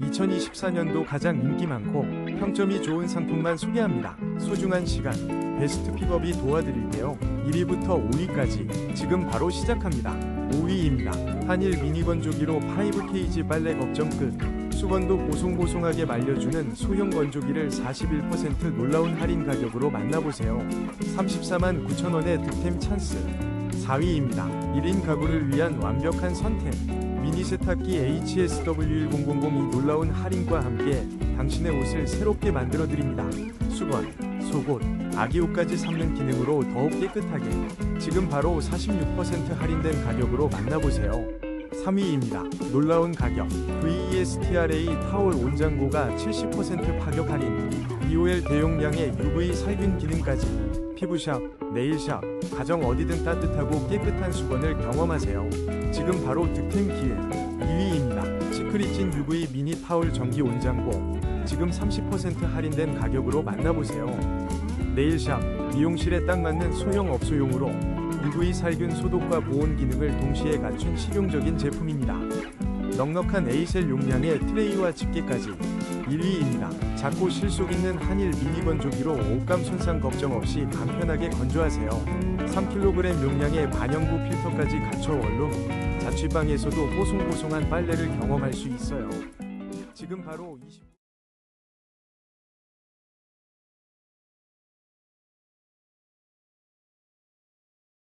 2024년도 가장 인기 많고 평점이 좋은 상품만 소개합니다. 소중한 시간, 베스트 픽업이 도와드릴게요. 1위부터 5위까지 지금 바로 시작합니다. 5위입니다. 한일 미니 건조기로 5케이지 빨래 걱정 끝. 수건도 보송보송하게 말려주는 소형 건조기를 41% 놀라운 할인 가격으로 만나보세요. 34만 9천원의 득템 찬스. 4위입니다. 1인 가구를 위한 완벽한 선택. 미니 세탁기 HSW1000이 놀라운 할인과 함께 당신의 옷을 새롭게 만들어 드립니다. 수건, 속옷, 아기 옷까지 삶는 기능으로 더욱 깨끗하게 지금 바로 46% 할인된 가격으로 만나보세요. 3위입니다. 놀라운 가격 VESTRA 타월 온장고가 70% 파격 할인 EOL 대용량의 UV 살균 기능까지 피부샵, 네일샵, 가정 어디든 따뜻하고 깨끗한 수건을 경험하세요. 지금 바로 득템 기회 2위입니다. 시크릿진 UV 미니 타월 전기 온장고 지금 30% 할인된 가격으로 만나보세요. 네일샵, 미용실에 딱 맞는 소형 업소용으로 UV 살균 소독과 보온 기능을 동시에 갖춘 실용적인 제품입니다. 넉넉한 A셀 용량의 트레이와 집게까지 1위입니다. 작고 실속 있는 한일 미니 건 조기로 옷감 손상 걱정 없이 간편하게 건조하세요. 3kg 용량의 반영구 필터까지 갖춰 원룸, 자취방에서도 뽀송뽀송한 빨래를 경험할 수 있어요. 지금 바로 20...